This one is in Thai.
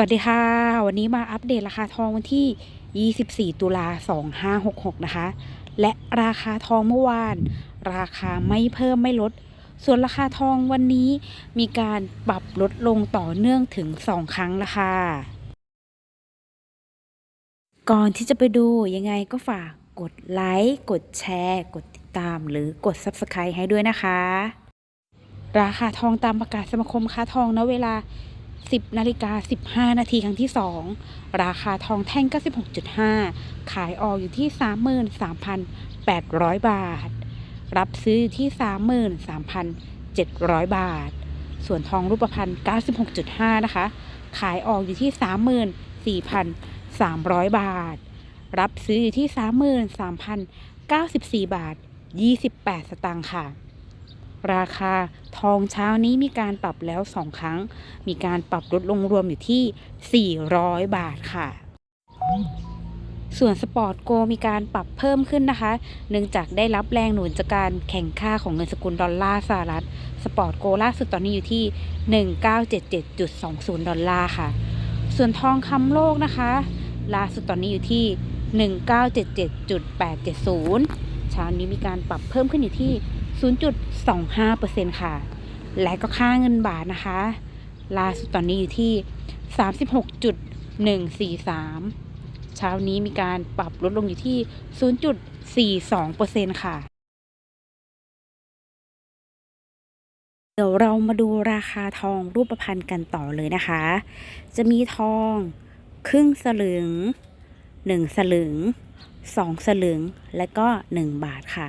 วัสดีค่ะ วันนี้มาอัปเดตราคาทองวันที่ 24 ตุลา 2566 นะคะ และราคาทองเมื่อวาน ราคาไม่เพิ่มไม่ลด ส่วนราคาทองวันนี้มีการปรับลดลงต่อเนื่องถึง 2 ครั้งละค่ะก่อนที่จะไปดูยังไงก็ฝากกดไลค์ กดแชร์ กดติดตามหรือกด Subscribe ให้ด้วยนะคะ ราคาทองตามประกาศสมาคมค้าทองณเวลา 10นาฬิกา15 นาทีครั้งที่ 2 ราคาทองแท่ง 96.5 ขายออกอยู่ที่ 33,800 บาท รับซื้ออยู่ที่ 33,700 บาท ส่วนทองรูปพรรณ96.5 นะคะ ขายออกอยู่ที่ 34,300 บาท รับซื้ออยู่ที่ 33,094 บาท 28 สตางค์ค่ะ ราคาทองเช้านี้มีการปรับแล้ว 2 ครั้ง มีการปรับลดลงรวมอยู่ที่ 400 บาทค่ะส่วนสปอร์ตโกมีการปรับเพิ่มขึ้นนะคะ เนื่องจากได้รับแรงหนุนจากการแข่งค่าของเงินสกุลดอลลาร์สหรัฐ สปอร์ตโกล่าสุดตอนนี้อยู่ที่ 1977.20 ดอลลาร์ค่ะ ส่วนทองคำโลกนะคะ ล่าสุดตอนนี้อยู่ที่ 1977.870เช้านี้มีการปรับเพิ่มขึ้นอยู่ที่ 0.25%ค่ะ และก็ค่าเงินบาทนะคะ ล่าสุดตอนนี้อยู่ที่ 36.143 เช้านี้มีการปรับลดลงอยู่ที่ 0.42%ค่ะ เดี๋ยวเรามาดูราคาทองรูปพรรณกันต่อเลยนะคะ จะมีทองครึ่งสลึงหนึ่งสลึงสองสลึง และก็หนึ่งบาทค่ะ